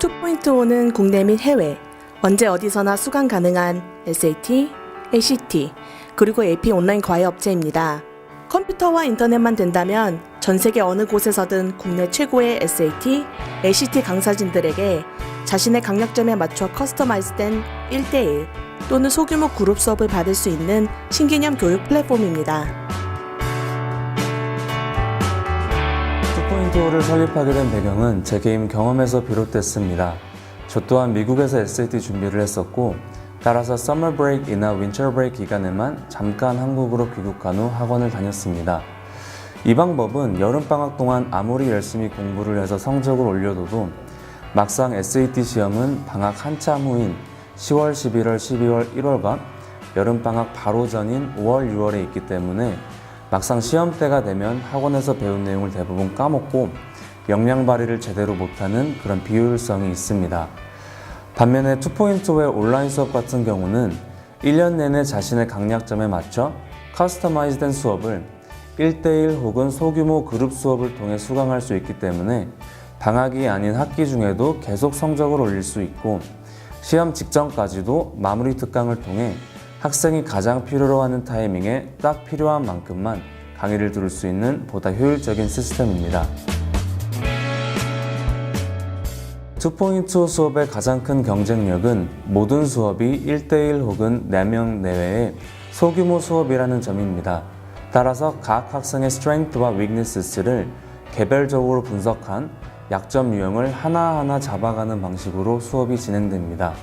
2.5는 국내 및 해외, 언제 어디서나 수강 가능한 SAT, ACT, 그리고 AP 온라인 과외 업체입니다. 컴퓨터와 인터넷만 된다면 전 세계 어느 곳에서든 국내 최고의 SAT, ACT 강사진들에게 자신의 강약점에 맞춰 커스터마이즈된 1대1 또는 소규모 그룹 수업을 받을 수 있는 신개념 교육 플랫폼입니다. 투포인트를 설립하게 된 배경은 제 개인 경험에서 비롯됐습니다. 저 또한 미국에서 SAT 준비를 했었고 따라서 서머 브레이크이나 윈터 브레이크 기간에만 잠깐 한국으로 귀국한 후 학원을 다녔습니다. 이 방법은 여름방학 동안 아무리 열심히 공부를 해서 성적을 올려둬도 막상 SAT 시험은 방학 한참 후인 10월, 11월, 12월, 1월과 여름방학 바로 전인 5월, 6월에 있기 때문에 막상 시험 때가 되면 학원에서 배운 내용을 대부분 까먹고 역량 발휘를 제대로 못하는 그런 비효율성이 있습니다. 반면에 투포인트의 온라인 수업 같은 경우는 1년 내내 자신의 강약점에 맞춰 커스터마이즈된 수업을 1대1 혹은 소규모 그룹 수업을 통해 수강할 수 있기 때문에 방학이 아닌 학기 중에도 계속 성적을 올릴 수 있고 시험 직전까지도 마무리 특강을 통해 학생이 가장 필요로 하는 타이밍에 딱 필요한 만큼만 강의를 들을 수 있는 보다 효율적인 시스템입니다. 투포인트 수업의 가장 큰 경쟁력은 모든 수업이 1대1 혹은 4명 내외의 소규모 수업이라는 점입니다. 따라서 각 학생의 스트렝스와 위크니스를 개별적으로 분석한 약점 유형을 하나하나 잡아가는 방식으로 수업이 진행됩니다.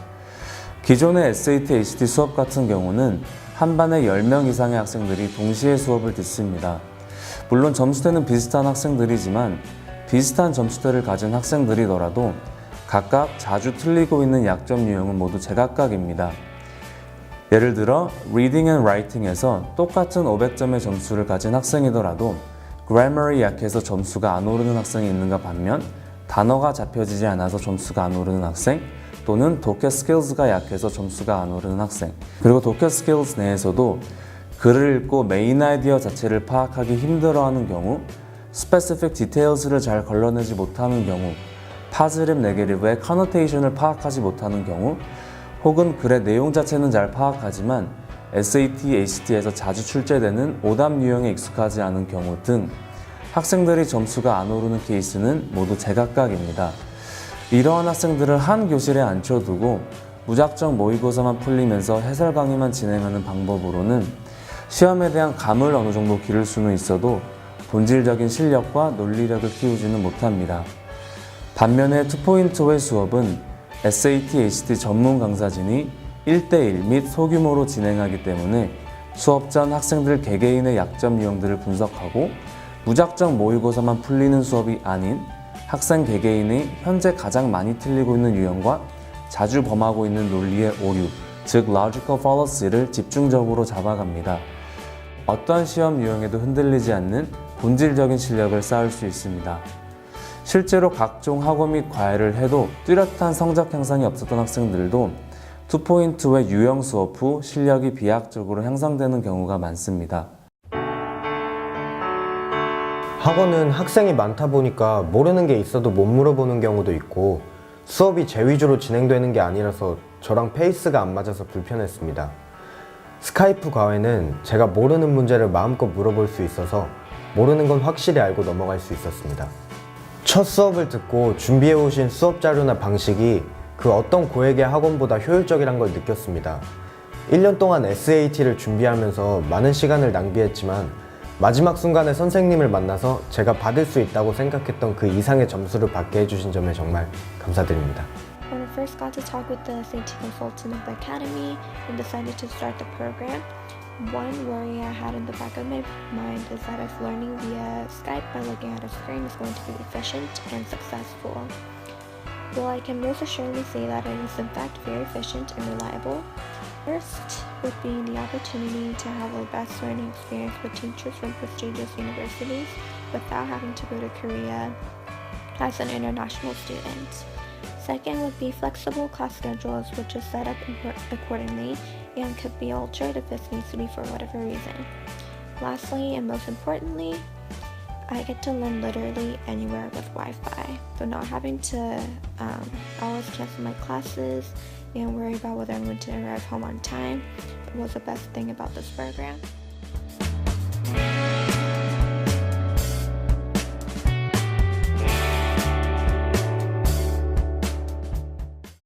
기존의 SAT, ACT 수업 같은 경우는 한 반에 10명 이상의 학생들이 동시에 수업을 듣습니다. 물론 점수대는 비슷한 학생들이지만 비슷한 점수대를 가진 학생들이더라도 각각 자주 틀리고 있는 약점 유형은 모두 제각각입니다. 예를 들어 Reading and Writing에서 똑같은 500점의 점수를 가진 학생이더라도 Grammar이 약해서 점수가 안 오르는 학생이 있는가 반면 단어가 잡혀지지 않아서 점수가 안 오르는 학생 또는 도쿄 스킬스가 약해서 점수가 안 오르는 학생 그리고 도쿄 스킬스 내에서도 글을 읽고 메인 아이디어 자체를 파악하기 힘들어하는 경우 스페시픽 디테일스를 잘 걸러내지 못하는 경우 파즈립 네게티브의 커너테이션을 파악하지 못하는 경우 혹은 글의 내용 자체는 잘 파악하지만 SAT, ACT에서 자주 출제되는 오답 유형에 익숙하지 않은 경우 등 학생들이 점수가 안 오르는 케이스는 모두 제각각입니다. 이러한 학생들을 한 교실에 앉혀두고 무작정 모의고사만 풀리면서 해설 강의만 진행하는 방법으로는 시험에 대한 감을 어느 정도 기를 수는 있어도 본질적인 실력과 논리력을 키우지는 못합니다. 반면에 투포인트의 수업은 SAT, ACT 전문 강사진이 1대1 및 소규모로 진행하기 때문에 수업 전 학생들 개개인의 약점 유형들을 분석하고 무작정 모의고사만 풀리는 수업이 아닌 학생 개개인이 현재 가장 많이 틀리고 있는 유형과 자주 범하고 있는 논리의 오류, 즉 logical fallacy를 집중적으로 잡아갑니다. 어떠한 시험 유형에도 흔들리지 않는 본질적인 실력을 쌓을 수 있습니다. 실제로 각종 학원 및 과외를 해도 뚜렷한 성적 향상이 없었던 학생들도 투포인트의 유형 수업 후 실력이 비약적으로 향상되는 경우가 많습니다. 학원은 학생이 많다 보니까 모르는 게 있어도 못 물어보는 경우도 있고 수업이 제 위주로 진행되는 게 아니라서 저랑 페이스가 안 맞아서 불편했습니다. 스카이프 과외는 제가 모르는 문제를 마음껏 물어볼 수 있어서 모르는 건 확실히 알고 넘어갈 수 있었습니다. 첫 수업을 듣고 준비해 오신 수업 자료나 방식이 그 어떤 고액의 학원보다 효율적이란 걸 느꼈습니다. 1년 동안 SAT를 준비하면서 많은 시간을 낭비했지만 마지막 순간에 선생님을 만나서 제가 받을 수 있다고 생각했던 그 이상의 점수를 받게 해주신 점에 정말 감사드립니다. When I first got to talk with the SAT consultant of the academy and decided to start the program, one worry I had in the back of my mind is that if learning via Skype by looking at a screen is going to be efficient and successful. Well, I can most assuredly say that it is in fact very efficient and reliable. First, would be the opportunity to have the best learning experience with teachers from prestigious universities without having to go to Korea as an international student. Second would be flexible class schedules, which is set up accordingly and could be altered if this needs to be for whatever reason. Lastly, and most importantly, I get to learn literally anywhere with Wi Fi. So, not having to um, always cancel my classes and worry about whether I'm going to arrive home on time was the best thing about this program.